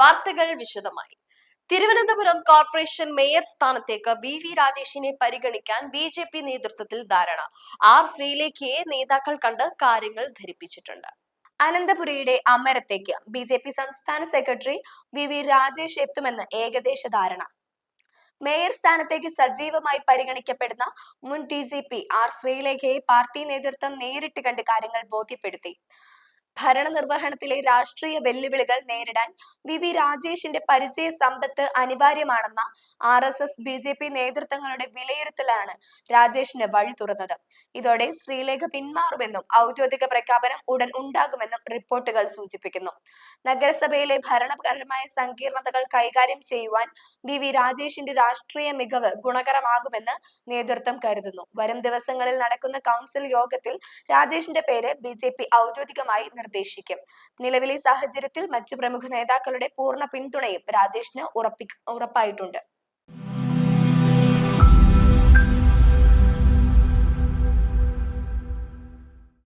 വാർത്തകൾ വിശദമായി. Thiruvananthapuram corporation mayor സ്ഥാനത്തേക്ക് ബി വി രാജേഷിനെ പരിഗണിക്കാൻ ബി ജെ പി നേതൃത്വത്തിൽ ധാരണ. ആർ ശ്രീലേഖയെ നേതാക്കൾ കണ്ട് കാര്യങ്ങൾ ധരിപ്പിച്ചിട്ടുണ്ട്. അനന്തപുരിയുടെ അമരത്തേക്ക് ബി ജെ പി സംസ്ഥാന സെക്രട്ടറി വി വി രാജേഷ് എത്തുമെന്ന് ഏകദേശ ധാരണ. മേയർ സ്ഥാനത്തേക്ക് സജീവമായി പരിഗണിക്കപ്പെടുന്ന മുൻ ഡി ജി പി ആർ ശ്രീലേഖയെ പാർട്ടി നേതൃത്വം നേരിട്ട് കണ്ട് കാര്യങ്ങൾ ബോധ്യപ്പെടുത്തി. ഭരണനിർവഹണത്തിലെ രാഷ്ട്രീയ വെല്ലുവിളികൾ നേരിടാൻ വി. വി. രാജേഷിന്റെ പരിചയ സമ്പത്ത് അനിവാര്യമാണെന്ന R S S B J P നേതൃത്വങ്ങളുടെ വിലയിരുത്തലാണ് രാജേഷിന് വഴി തുറന്നത്. ഇതോടെ ശ്രീലേഖ പിന്മാറുമെന്നും ഔദ്യോഗിക പ്രഖ്യാപനം ഉടൻ ഉണ്ടാകുമെന്നും റിപ്പോർട്ടുകൾ സൂചിപ്പിക്കുന്നു. നഗരസഭയിലെ ഭരണപരമായ സങ്കീർണതകൾ കൈകാര്യം ചെയ്യുവാൻ വി. വി. രാജേഷിന്റെ രാഷ്ട്രീയ മികവ് ഗുണകരമാകുമെന്ന് നേതൃത്വം കരുതുന്നു. വരും ദിവസങ്ങളിൽ നടക്കുന്ന കൗൺസിൽ യോഗത്തിൽ രാജേഷിന്റെ പേര് ബി ഔദ്യോഗികമായി നിർദ്ദേശിക്കും. നിലവിലെ സാഹചര്യത്തിൽ മറ്റു പ്രമുഖ നേതാക്കളുടെ പൂർണ പിന്തുണയും രാജേഷിന് ഉറപ്പി ഉറപ്പായിട്ടുണ്ട്.